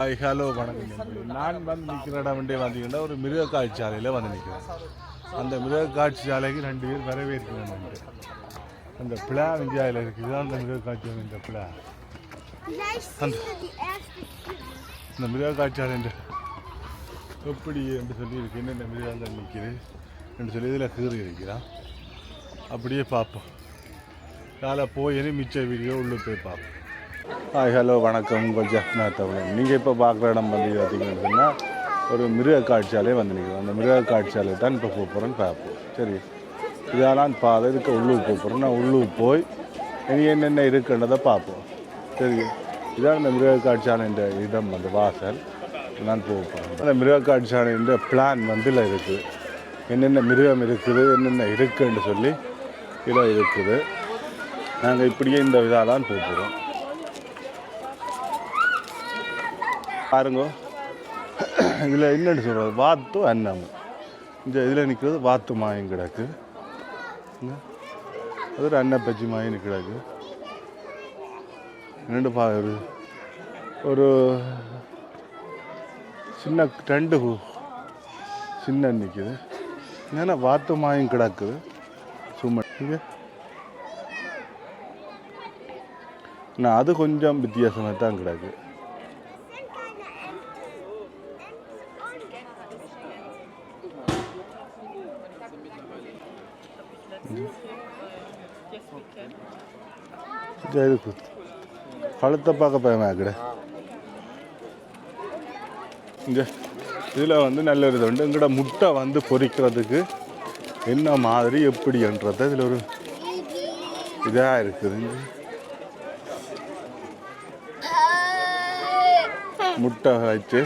Hi hello வணக்கம் நான் வந்து நிற்கிற இடம் வந்து பார்த்தீங்கன்னா ஒரு மிருக காட்சியாலையில் வந்து நிற்கிறேன். அந்த மிருக காட்சியாலைக்கு ரெண்டு பேர் வரவேற்கிறேன் அந்த பிளா இந்தியாவில் இருக்குது. அந்த மிருக காட்சியாலை இந்த பிளா. அந்த இந்த மிருக காட்சியாலை எப்படி என்று சொல்லி இருக்கு என்னென்ன மிருகங்கள் நிற்கிறேன் என்று சொல்லி இதில் கீறி இருக்கிறான் அப்படியே பார்ப்போம். காலை போய் மிச்ச வீடியோ உள்ளே போய் பார்ப்போம். ஹாய் ஹலோ வணக்கம். உங்கள் ஜஃப்னா தமிழன் நீங்கள் இப்போ பார்க்குற இடம் வந்து பார்த்தீங்கன்னு சொன்னால் ஒரு மிருக காட்சியாலே வந்து நிற்கிறோம் அந்த மிருக காட்சியாலே தான் இப்போ போக பார்ப்போம். சரி. இதெல்லாம் பாதை. இதுக்கு உள்ளூர் கூப்பிட்றோம் போகிறோம் நான் உள்ளூர் போய் இனி என்னென்ன இருக்குன்றதை பார்ப்போம். சரி. இதான் இந்த மிருக காட்சியாலைன்ற இடம் வந்து வாசல். நான் போக போகிறேன் அந்த மிருக காட்சியாலைன்ற பிளான் வந்து இதில் இருக்குது. என்னென்ன மிருகம் இருக்குது என்னென்ன இருக்குன்னு சொல்லி இதில் இருக்குது. நாங்கள் இப்படியே இந்த இதாக தான் போகிறோம் பாருங்க. இதில் என்னென்னு சொல்கிறது வாத்து அன்னம். இந்த இதில் நிற்கிறது வாத்து மாயம் கிடக்கு. அது ஒரு அன்னப்பச்சி மாயம் கிடக்கு. ரெண்டு பா ஒரு ஒரு சின்ன ரெண்டு சின்ன நிற்குது ஏன்னா வாத்து மாயம் கிடக்குது சும்மா நான் அது கொஞ்சம் வித்தியாசமாக தான் கிடக்கு. இது இருக்கு. கழுத்தை பார்க்க பயமாக்கிட இங்கே இதில் வந்து நல்ல ஒரு இது உண்டு. எங்கட முட்டை வந்து பொரிக்கிறதுக்கு என்ன மாதிரி எப்படின்றத இதில் ஒரு இதாக இருக்குது. முட்டை வச்சு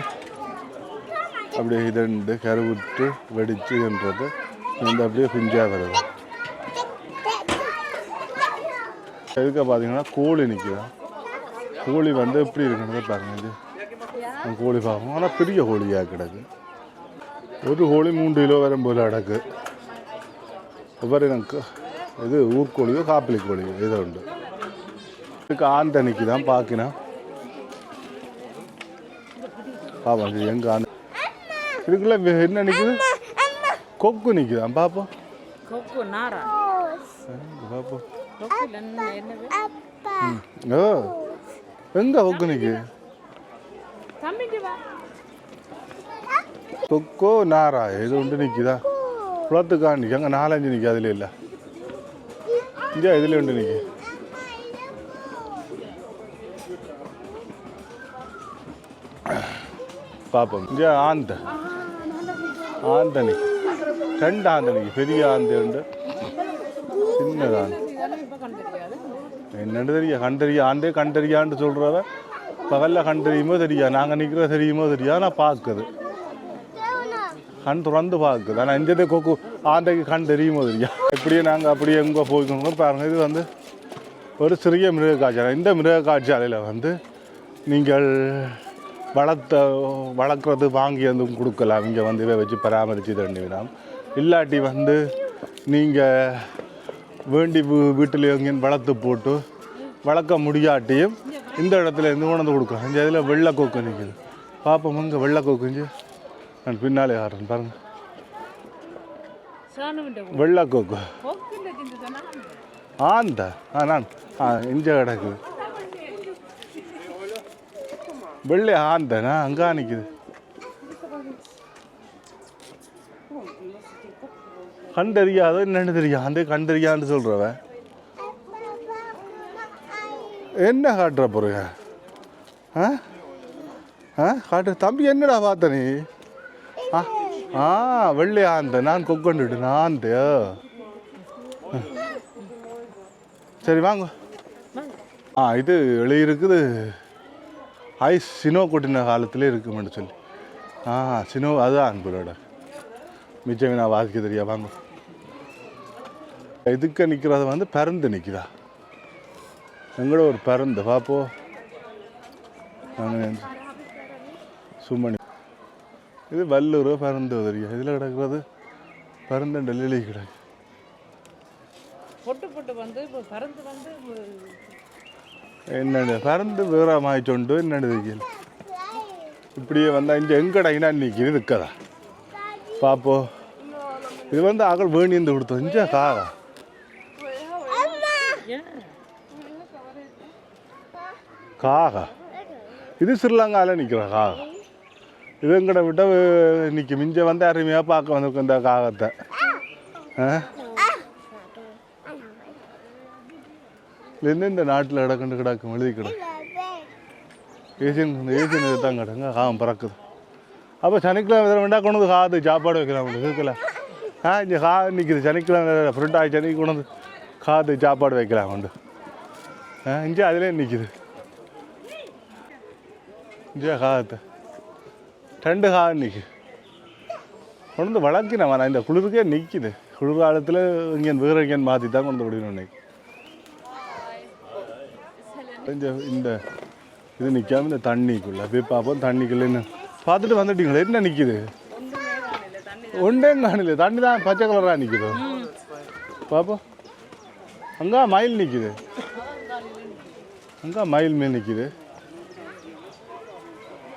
அப்படியே இதண்டு கருவுட்டு வெடிச்சுன்றது இந்த அப்படியே குஞ்சா வருது எதுக்க பார்த்தீங்கன்னா கோழி நிற்குதா கோழி வந்து எப்படி இருக்குன்றத பாருங்க இது. கோழி பார்ப்போம். ஆனால் பெரிய கோழியாக கிடக்கு. ஒரு கோழி மூன்று கிலோ வரும் போல அடக்கு ஒவ்வொரு எனக்கு இது ஊர்கோழியோ காப்பிலி கோழியோ ஏதோ உண்டு இதுக்கு ஆந்தனிக்கு தான் பார்க்கினா பாப்போம் இது எங்கே ஆந்த? இதுக்குள்ள என்ன நிற்குது கொக்கு நிற்குதான் பார்ப்போம் கொக்கு நாரா. பார்ப்போம் ஓ எங்க வா. கொக்கோ நாரா? ஏதோ உண்டு நிற்குதா குளத்துக்கா நிற்க அங்கே நாலஞ்சு நிற்க அதில் இல்லை. இங்கே இதில் உண்டு நிற்க பார்ப்போம் இங்கே ஆந்த. ஆந்த நிற்க ரெண்டு ஆந்த நிற்க பெரிய ஆந்த உண்டு. சின்னது என்னென்னு தெரியும் தெரியா கண்டறியா ஆண்டே கண்டறியான்னு சொல்கிறத பகலில் கண்டறியுமோ தெரியா நாங்கள் நிற்கிற தெரியுமோ தெரியா நான் பார்க்குது. கண் திறந்து பார்க்குது. ஆனால் இந்த கொக்கு ஆண்டைக்கு கண் தெரியுமோ தெரியா எப்படியே நாங்கள் அப்படியே எங்கே போய்க்கணும் பாருங்கள் இது வந்து ஒரு சிறிய மிருக காட்சியாலை. இந்த மிருக காட்சியாலையில் வந்து நீங்கள் வளர்த்த வளர்க்குறது வாங்கி வந்து கொடுக்கலாம். இங்கே வந்து இதை வச்சு பராமரித்து தண்டிவிடாம் இல்லாட்டி வந்து நீங்கள் வேண்டி வீட்டில் எங்கேயும் வளர்த்து போட்டு வளர்க்க முடியாட்டியும் இந்த இடத்துல இருந்து கொண்டு கொடுக்கலாம் இந்த இதில் வெள்ளை கொக்கு நிற்குது பார்ப்போம் இங்கே வெள்ளை கொக்குஞ்சு நான் பின்னாலே ஆடுறேன் பாருங்கள் சாணம் வெள்ளை கொக்கு. கொக்குல சிந்து தானே ஆந்த. ஆ நான் ஆ இஞ்ச கிடக்குது வெள்ளை ஆந்தனா? அங்கே நிற்குது கண் கண்டறியாதோ என்னென்னு தெரியாது கண் தெரியாதுன்னு சொல்கிறவ என்ன காட்டுற போறீங்க? ஆ? ஆ? காட்டு. தம்பி என்னடா பார்த்த நீ? ஆ? ஆ வெள்ளை ஆந்த. நான் கொக்கண்டுட்டு நான் சரி வாங்க. ஆ இது எழுதியிருக்குது ஐஸ் சினோ கொட்டின காலத்திலே இருக்குமென்னு சொல்லி. ஆ சினோ அதுதான் அன்புலோட மிச்சம் நான் வாசிக்க தெரியா? வாங்க. இதுக்கு நிற்கிறது வந்து பருந்து நிற்குதா எங்களோட ஒரு பருந்து பாப்போ. நாங்கள் சும்மணி இது வல்லூர் பருந்து தெரியா இதில் கிடக்கிறது பருந்தண்ட லிலி கிடக்கு. பொட்டு பொட்டு வந்து பறந்து வந்து என்னது பறந்து வேற மாய்ச்சொண்டு என்னது இப்படியே வந்தால் இங்கே எங்கடா இனா நிற்கிது நிற்கதா பாப்போ. இது வந்து அகல் வேணிந்து கொடுத்தோம் இங்கே காகா காகா. இது ஸ்ரீலங்காவில் நிற்கிற காகா. இது எங்கட விட்ட நிற்கும் மிஞ்ச வந்து அருமையாக பார்க்க வந்திருக்கும் இந்த காகத்தை. ஆ? இந்த நாட்டில் கிடக்குண்டு கிடக்கும்? எழுதி கிடக்கும் ஏசியன் இந்த ஏசியன் இது தான் கிடங்க காகம் பறக்குது. அப்போ சனிக்கிழமை வேறு வேண்டாம் கொண்டு வந்து காது சாப்பாடு வைக்கலாம். உங்களுக்கு இருக்கல ஆ இங்கே கா நிற்கிது சனிக்கிழமை ஃப்ரெண்ட் ஆகி சனிக்கு கொண்டு வந்து காது சாப்பாடு வைக்கலாம் உண்டு. ஆ இங்கே அதிலே நிற்கிது இங்கே காகத்தை ரெண்டு காகம் நிற்குது கொண்டு வந்து வளர்க்கினவன் நான் இந்த குளிருக்கே நிற்கிது குளிர் காலத்தில் இங்கே வேறு எங்கேன்னு மாற்றி தான் கொண்டு வந்து விடணும் இன்னைக்கு. இந்த இது நிற்காம இந்த தண்ணிக்குள்ள போய் பார்ப்போம் தண்ணிக்குள்ள என்ன. பார்த்துட்டு வந்துட்டீங்களா என்ன நிற்கிது ஒன்றே காணல தண்ணி தான். பச்சை கலராக நிற்குது பார்ப்போம். அங்கே மயில் நிற்கிது அங்கே மயில் மேல் நிற்கிது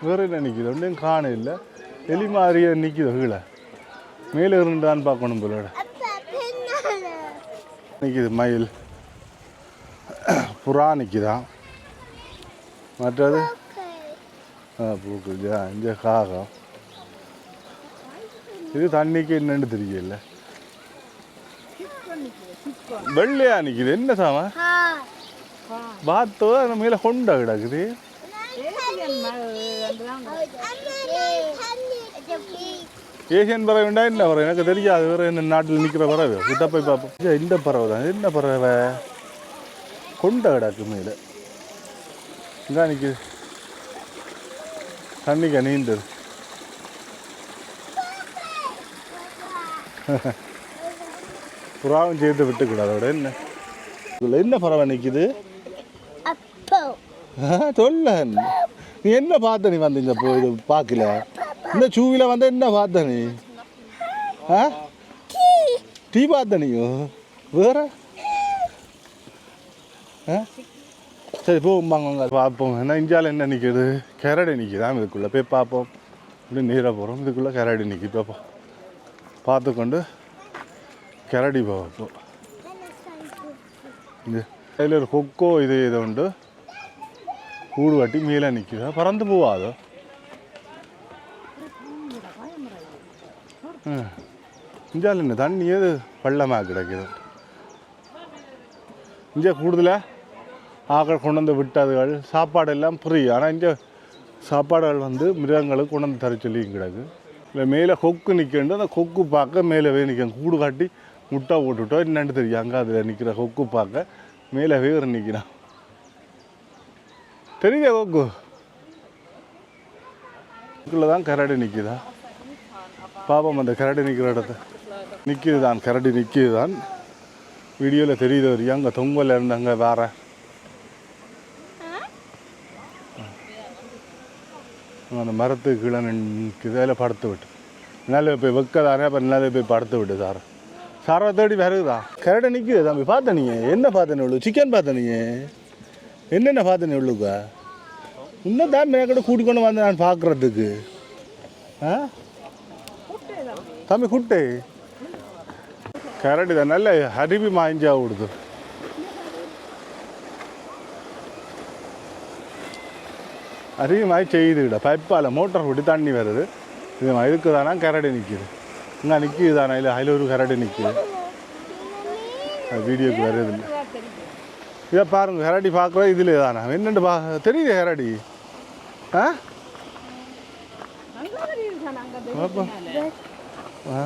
வேறு என்ன நிற்கிது ஒன்றும் காண இல்லை. எலி மாதிரியே நிற்கிது கீழே. மேலே இருந்தான்னு பார்க்கணும் போலோட நிற்கிது மயில். புறா நிற்கிதான் மற்றது? ஆ இங்கே காகம். இது தண்ணிக்கு என்னென்னு தெரியல வெள்ளையா நிற்கிது என்ன சாமா? பார்த்தோ அந்த மேலே கொண்டா கிடக்குது. ஏசியன் பறவை வேண்டா என்ன பறவை? எனக்கு தெரியாது. வேற என்ன நாட்டில் நிற்கிற பறவை? கிட்ட போய் பார்ப்போம் இந்த பறவை தான். என்ன பறவை? கொண்ட கிடக்கு மேலே. இங்கே நிற்குது தண்ணிக்க நீந்தது புறாவும் சேர்த்து விட்டுக்கூடாது அதோட என்ன? இதுல என்ன பறவை நிற்குது சொல்ல நீ என்ன பார்த்த நீ வந்து இந்த இது பார்க்கல? இந்த சூவில வந்து என்ன பார்த்த நீ? ஆ? டீ பார்த்த நீயோ? வேற? ஆ? சரி போகும்பாங்க பார்ப்போம். என்ன இந்தியாவில் என்ன நிற்கிது கரடி நிற்கிதான் இதுக்குள்ளே போய் பார்ப்போம். இப்படி நீராக போகிறோம் இதுக்குள்ளே கரடி நிற்கி பார்ப்போம் பார்த்துக்கொண்டு கரடி பார்ப்போம் இது அதில் ஒரு கொக்கோ இது இது உண்டு கூடு கட்டி மேலே நிற்குதா பறந்து போவாதோ இந்தியாவில் என்ன தண்ணி ஏது பள்ளமாக கிடைக்குது இங்கே கூடுதலாக ஆக்கள் கொண்டு வந்து விட்டதுகள் சாப்பாடு எல்லாம் ஃப்ரீ ஆனால் இங்கே சாப்பாடுகள் வந்து மிருகங்களுக்கு கொண்டு வந்து தர சொல்லி கிடக்கு இல்லை மேலே கொக்கு நிற்கண்டு அந்த கொக்கு பார்க்க மேலே போய் நிற்கும் கூடு காட்டி முட்டை போட்டுவிட்டோம் என்னென்னு தெரியும். அங்கே அதில் நிற்கிற கொக்கு பார்க்க மேலே வேறு நிற்கிறான் தெரியுதா கொக்கு? இதுக்குள்ள தான் கரடி நிற்கிதா பாபம் அந்த கரடி நிற்கிற இடத்த. நிற்கிது தான் கரடி நிற்கிது தான் வீடியோவில் தெரியுது வரையும் அங்கே தொங்கல் இருந்தாங்க வேற. அந்த மரத்துக்கு கீழே நிற்குது அதில் படுத்து விட்டு. நல்ல போய் வைக்கதானே? அப்போ நல்ல போய் படுத்து விட்டு சார். சாரா தேடி விறகுதா கரடி நிற்குது தம்பி பார்த்த நீங்கள் என்ன பார்த்த உள்ளு சிக்கன் பார்த்த என்னென்ன பார்த்த உள்ளுக்கா? இன்னும் தான் கூட கூட்டிக்கொண்டு வந்து நான் பார்க்குறதுக்கு. ஆ? தம்பி குட்டை. கரடி தான். நல்ல அருவி மாய்ஞ்சா விடுது அருவி மாதிரி செய்யுதுடா. பைப்பால் மோட்டார் விட்டு தண்ணி வருது. இது இதுக்கு தானே கரடி நிற்கிது இங்கே நிற்கிது தானே இல்லை அதில் ஒரு கரடி நிற்கிது அது வீடியோக்கு வருது இதை பாருங்க ஹெராடி பார்க்குறோம் இதில் தானே என்னென்று பா தெரியுது ஹெராடி ஆ ஆ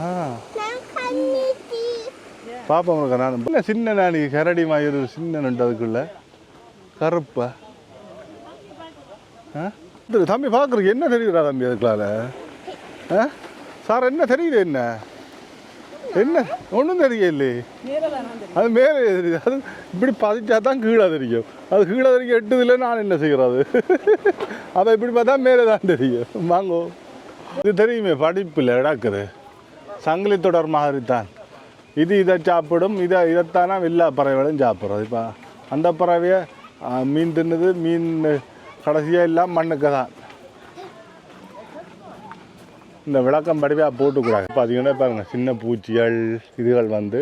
பாப்பா உங்களுக்கு நான் இல்லை சின்ன நானி கரடி மாதிரி ஒரு சின்ன நண்டு அதுக்குள்ள கருப்பா ஆ தம்பி பார்க்குறதுக்கு என்ன தெரியுதா தம்பி அதுக்குள்ளால ஆ சார் என்ன தெரியுது என்ன? என்ன? ஒன்றும் தெரியலையே. அது மேலே தெரியுது. அது இப்படி பதிச்சா தான் கீழே தெரியும். அது கீழே தெரியும் எட்டுதில்ல நான் என்ன செய்கிறது அதை இப்படி பார்த்தா மேலே தான் தெரியும். வாங்கோ. இது தெரியுமே படிப்பில் இடக்குது சங்கிலி தொடர் மாதிரி தான் இது இதை சாப்பிடும் இதை இதைத்தானா எல்லா பறவைகளும் சாப்பிட்றது. இப்போ அந்த பறவையை மீன் தின்னுது மீன் கடைசியாக எல்லாம் மண்ணுக்கு தான். இந்த விளக்கம் படிவாக போட்டுக்கூடாது. பார்த்தீங்கன்னா பாருங்க சின்ன பூச்சிகள் இதுகள் வந்து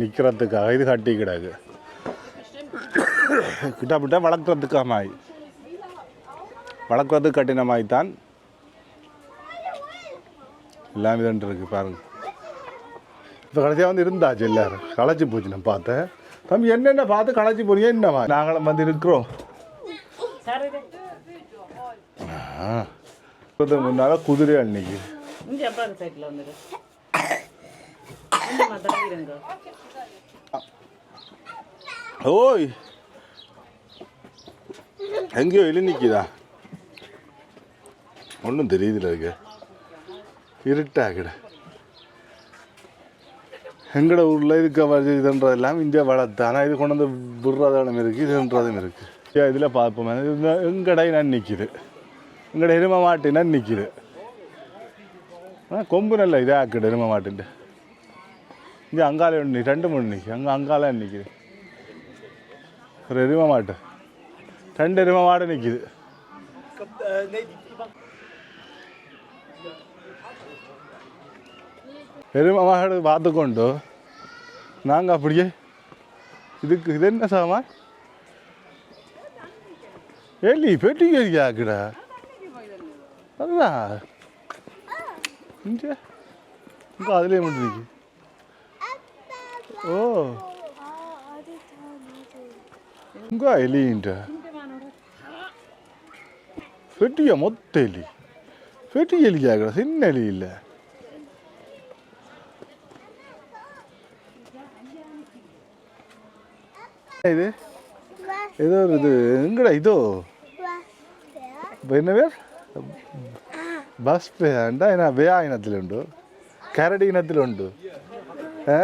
நிற்கிறதுக்காக இது கட்டி கிடக்கு. கிட்டப்பிட்ட வளர்க்குறதுக்காக மாய் வளர்க்குறதுக்கு கட்டின மாய் தான் எல்லாம் இதுன்ட்டு இருக்கு பாருங்க. இப்போ கடைசியாக வந்து இருந்தாச்சு எல்லாரும். களைச்சி போச்சு நான் பார்த்தேன். தம்பி என்னென்ன பார்த்து களைச்சி போறீங்க என்னவா? நாங்களும் வந்து இருக்கிறோம். ஆ. முன்னால குதிரை அன்னைக்கு. இங்கே வந்துடு ஓய். எங்கேயோ எழு நிற்கிதா ஒன்றும் தெரியுதுல இருக்கு இருட்டாகிட எங்கட ஊரில் இதுக்கு வச்சு இதுன்றதெல்லாம் இந்தியா வளர்த்து. ஆனால் இது கொண்டு வந்து விடுறதாலும் இருக்குது இதுன்றதும் இருக்குது இதில் பார்ப்போம். எங்கடை நான் நிற்கிது எங்கட எரும மாட்டினா நிற்கிது ஆனால் கொம்பு நல்ல இதாக்குது எரும மாட்டுண்டு இங்கே அங்காலே ஒன்று ரெண்டு மூணு நிற்கி அங்கே அங்காலே நிற்கிது ஒரு எரும மாட்டு. ரெண்டு எரும மாடு நிற்கிது எரும மாடு பார்த்துக்கொண்டு நாங்கள் அப்படியே இதுக்கு இது என்ன சாமான்? ஏலி பெட்டி கேட்குடா அதுதான் இங்கே இங்கே அதுலேயே மட்டும் நிற்கி ஓ இங்கே எலின்ட்டு பெட்டியா மொத்த எலி பெட்டி எலி கேட்குற சின்ன எலி இல்லை இது ஏதோ ஒரு இது எங்கடா இதோ என்ன പേർ ബസ് പേ ഉണ്ട് അതിനാ വേ ഇനത്തിലുണ്ട് കരടി ഇനത്തിലുണ്ട് ഏ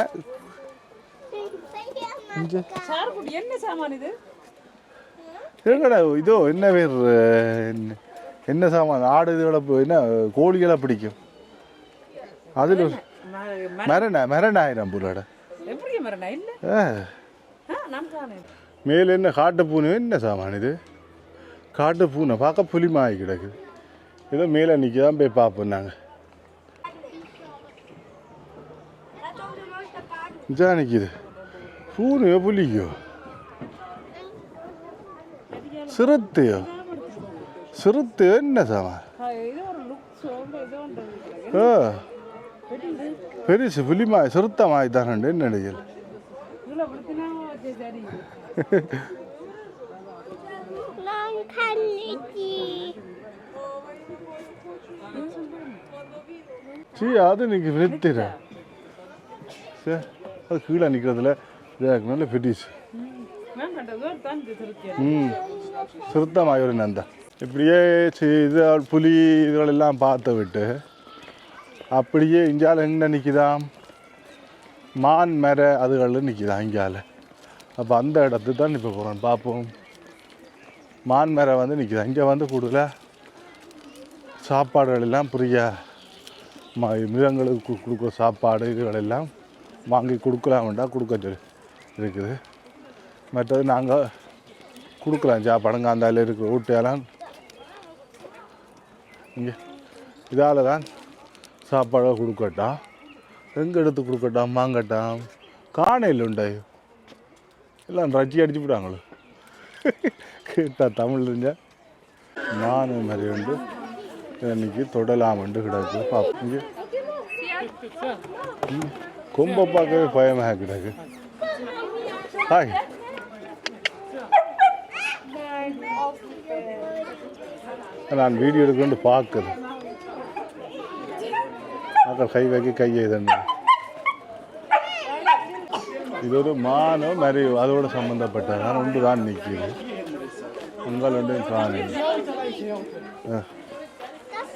ഇഞ്ച്. சார் குடி என்ன சாமான் இது எங்கடா இதோ என்ன பேர் என்ன- என்ன சாமான் ஆடு இதுகளை போ- என்ன கோழிகளை பிடிக்கும் அதில் ஒரு ம- ம- மரண மரணாயிரம் புள்ளட எப்படி மரணா இல்ல ஏ ஆ நான் காணேன் மேலே என்ன காட்டு பூனை என்ன சாமான் இது காட்டு பூனை பார்க்க புலிமாய் கிடக்குது ஏதோ மேலே நிற்கி தான் போய் பார்ப்போம் நாங்கள் இதான் நிற்கிது பூனையோ புலிக்கோ சிறுத்தையோ? சிறுத்து என்ன சாமான் ஓ பெருசு புலிமா சிறுத்தமாய் தான் என்ன நினைக்கல இவ்வளோ பிடிச்சினா அது நிற்க நிறுத்திட சரி அது கீழே நிற்கிறதுல இதாக நல்ல பெட்டிஸ் நான் கண்டது தான் இது திருப்தி ம் ஒரு நந்தா இப்படியே சி- இது புலி இதுகளெல்லாம் பார்த்து விட்டு அப்படியே இஞ்சால எங்கே நிற்கிதாம் மான் மர அதுகளில் நிற்கிதான் இங்கால அப்போ அந்த இடத்துக்கு தான் இப்போ போகிறோம் பார்ப்போம். மான் மர வந்து நிற்கிதான் இங்கே வந்து கூடுதலாக சாப்பாடுகள் எல்லாம் புரியா மிருகங்களுக்கு கு- கொடுக்குற எல்லாம் இதுகளெல்லாம் வாங்கி கொடுக்கலாம்டா கொடுக்க சொல்லி இருக்குது மற்றது நாங்கள் கொடுக்கலாம் சாப்பாடுங்க அந்த இருக்கிற ஊட்டியெல்லாம் இங்கே இதால் தான் சாப்பாடை கொடுக்கட்டா எங்கே எடுத்து கொடுக்கட்டாம் வாங்கட்டாம் காணையில் உண்டாயும் எல்லாம் ரஜி அடிச்சு விடாங்களோ கேட்டால் தமிழ் இருந்தால் நானும் மாதிரி உண்டு இன்னைக்கு தொடலாமண்டு கிடக்கு. பாப்போம். இங்கே. பார்க்கவே பயமாக கிடக்கு. ஹாய். நான் வீடியோ எடுக்கொண்டு பார்க்குது மக்கள் கை வைக்க கையை இதன்னு இது ஒரு மானோ மரி அதோட சம்மந்தப்பட்டது நான் ஒன்று தான் நிற்கிது உங்கள் ஒன்று காணும்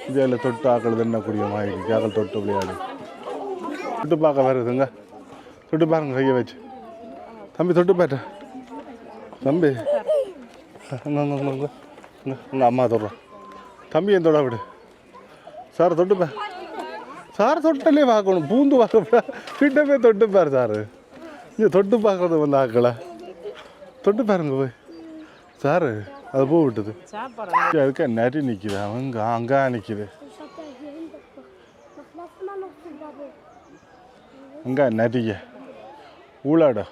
இதில் தொட்டு ஆக்கள் தின்னக்கூடிய மாதிரி ஆக்கள் தொட்டு விளையாடு. தொட்டு பார்க்க வருதுங்க தொட்டு பாருங்க கையை வச்சு. தம்பி தொட்டு பாட்ட தம்பி. உங்கள் அம்மா தொடுறோம் தம்பி என் தொட விடு. சார் தொட்டுப்பா சார் தொட்டலே பார்க்கணும். பூந்து பார்க்க கிட்டமே தொட்டுப்பார் சார். இங்கே தொட்டு பார்க்கறது வந்து ஆக்களை. தொட்டு பாருங்க போய். சார். அது பூ விட்டுது அதுக்கு நரி நிற்கிது அவங்க அங்கே நிற்கிது அங்கே நரிங்க ஊழாடம்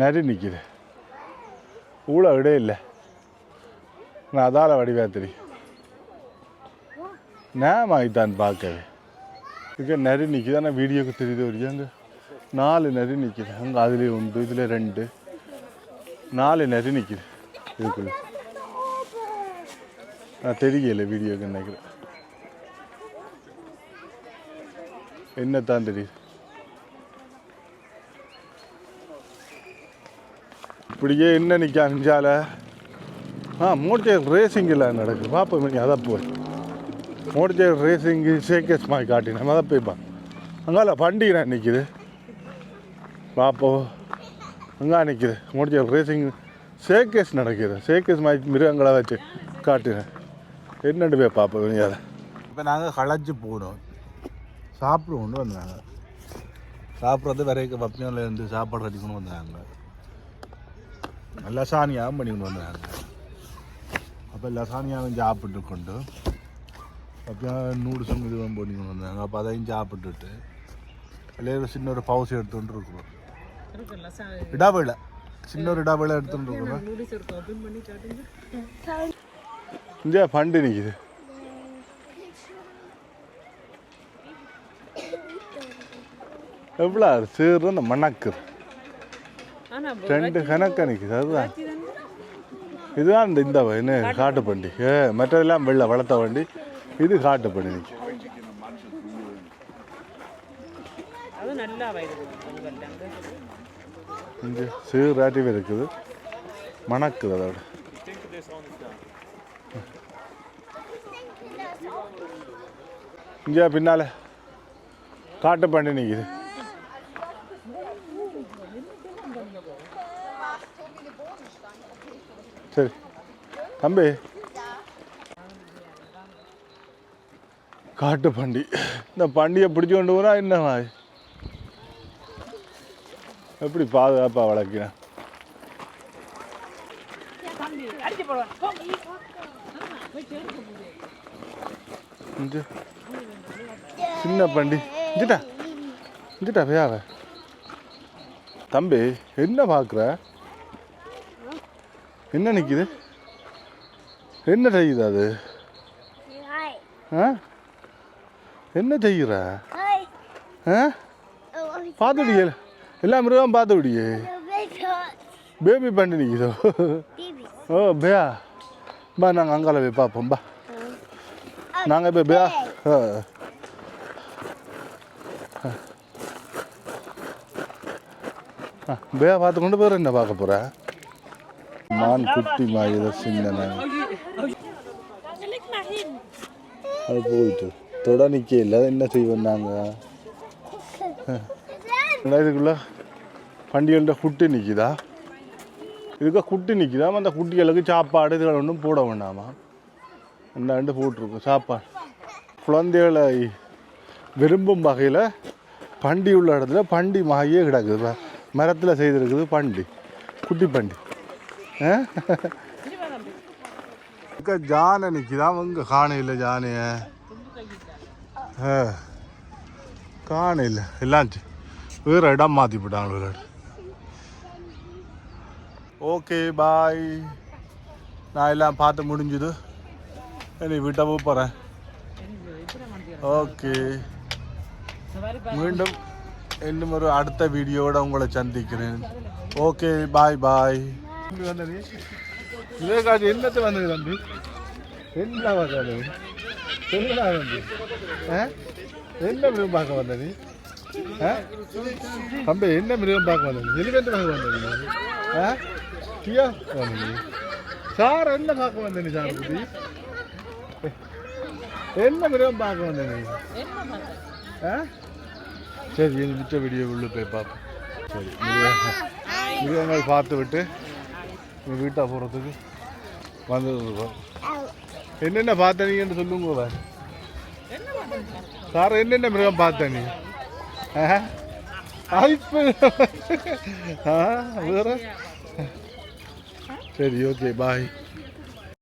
நரி நிற்கிது ஊழ விட இல்லை. நான் அதால் அதால வடிவாத்திரி நேமாகித்தான் பார்க்கவே. இங்கே நரி நிற்கிது ஆனால் வீடியோக்கு தெரியுது. வரைக்கும் அங்கே நாலு நரி நிற்கிது அங்கே அதுலேயும் உண்டு இதில் ரெண்டு. நாலு நிறைய நிற்கிது இதுக்குள்ள நான் தெரியல வீடியோக்கு நினைக்கிறேன் என்னத்தான் தெரியுது இப்படியே என்ன நிற்க அஞ்சால ஆ மோட்டர் ரேசிங்கில் நடக்குது பார்ப்போம் நீ அதை போய் மோட்டர் ரேசிங்கு சேகேஸ் மாதிரி காட்டினேன் அதை போய்ப்பா பா அங்கால பண்டிகை நிற்கிது பார்ப்போம் அங்கே நிற்கிது முடிச்ச ரேசிங் சேகேஸ் நடக்குது. சேகேஸ் மாதிரி மிருகங்களை வச்சு காட்டினேன் என்னண்டு போய் பார்ப்போம் அதை இப்போ நாங்கள் களைச்சி போனோம் சாப்பிட கொண்டு வந்தாங்க. சாப்பிட்றது வரைக்கும் பப்னியில் இருந்து சாப்பாடு ரெடி கொண்டு வந்தாங்க லசானியாவும் பண்ணி கொண்டு வந்தாங்க. அப்போ லசானியாவும் சாப்பிட்டு கொண்டு அப்போ நூடுல்ஸும் இதுவும் பண்ணி கொண்டு வந்தாங்க. அப்போ அதையும் சாப்பிட்டுட்டு இல்லை ஒரு சின்ன ஒரு பவுசு எடுத்துகிட்டு இருக்கிறோம். இடாவேல சின்ன ஒரு இடாவேல எடுத்துகிட்டு இருக்கும் பண்ணி இங்கே பண்டு நிற்கிது எவ்வளோ சீர் அந்த மணக்குது ஆனா ரெண்டு கணக்காக நிற்குது அதுதான். இதுதான் இந்த இந்த காட்டு பண்டி மற்றதெல்லாம் வெள்ளை வளர்த்த வண்டி. இது காட்டு பண்டி நிற்கும் அது சிறு வயது இருக்குது. மணக்குது அதோட. இங்கே பின்னால? காட்டு பண்ணி நிற்குது சரி. தம்பி. காட்டு பண்டி இந்த பண்டியை பிடிச்சி கொண்டு போனா என்ன எப்படி பாதுகாப்பாக வளர்க்கிறேன்? சின்ன பண்டி. இஞ்சிட்டா இஞ்சிட்டா பேயாவ தம்பி என்ன பார்க்குற என்ன நிற்கிது என்ன செய்யுது அது? என்ன செய்கிற. ஆ? பார்த்துடியே எல்லா மிருகம் big hot பேபி பண்ணி நிற்கிதோ. ஓ பேயா. பா நாங்கள் அங்கால போய் பார்ப்போம் பா. நாங்கள் பேயா ஆ, பேயா பார்த்து கொண்டு போகிற என்ன பார்க்க போகிற மான் குட்டி மாயில சின்ன அது போயிட்டு. தொட நிற்க இல்லை என்ன செய்வோம் நாங்கள் இதுக்குள்ள? பண்டிகைகள்கிட்ட குட்டி நிற்கிதா இதுக்கு குட்டி நிற்கிதா அந்த குட்டிகளுக்கு சாப்பாடு இதுகள் ஒன்றும் போட வேண்டாமா? ரெண்டு போட்டிருக்கும் சாப்பாடு. குழந்தைகளை விரும்பும் வகையில் பண்டி உள்ள இடத்துல பண்டி மாகியே கிடக்குது. மரத்தில் செய்திருக்குது பண்டி குட்டி பண்டி. ஆ? ஜானை நிற்கிதான் இங்கே காணையில் ஜானைய? காணையில் எல்லாம் வேறு இடம் மாற்றி போட்டாங்க ஒரு இடம் ஓகே பாய் நான் எல்லாம் பார்த்து முடிஞ்சுது. இனி வீட்டை போகிறேன் ஓகே மீண்டும் இன்னும் ஒரு அடுத்த வீடியோட உங்களை சந்திக்கிறேன். ஓகே பாய் பாய் விவேகாஜி என்னத்து வந்தது தம்பி? என்ன வந்தது? என்ன வந்து என்ன மிருகம் பார்க்க வந்தது? தம்பி என்ன மிருகம் பார்க்க வந்தது? எலிஃபெண்ட் பார்க்க வந்தது? நீ? சார் என்ன பார்க்க வந்த நீ சார் குட்டி? என்ன மிருகம் பார்க்க வந்த நீ? ஆ? சரி இது மிச்ச வீடியோ உள்ள போய் பார்ப்போம். சரி மிருகங்கள் பார்த்து விட்டு உங்கள் வீட்டை போகிறதுக்கு வந்தது என்னென்ன பார்த்த நீங்கன்னு சொல்லுங்க பார். சார் என்னென்ன மிருகம் பார்த்த நீ? ஆ? வேறு ஆ வேற? சரி ஓகே பாய்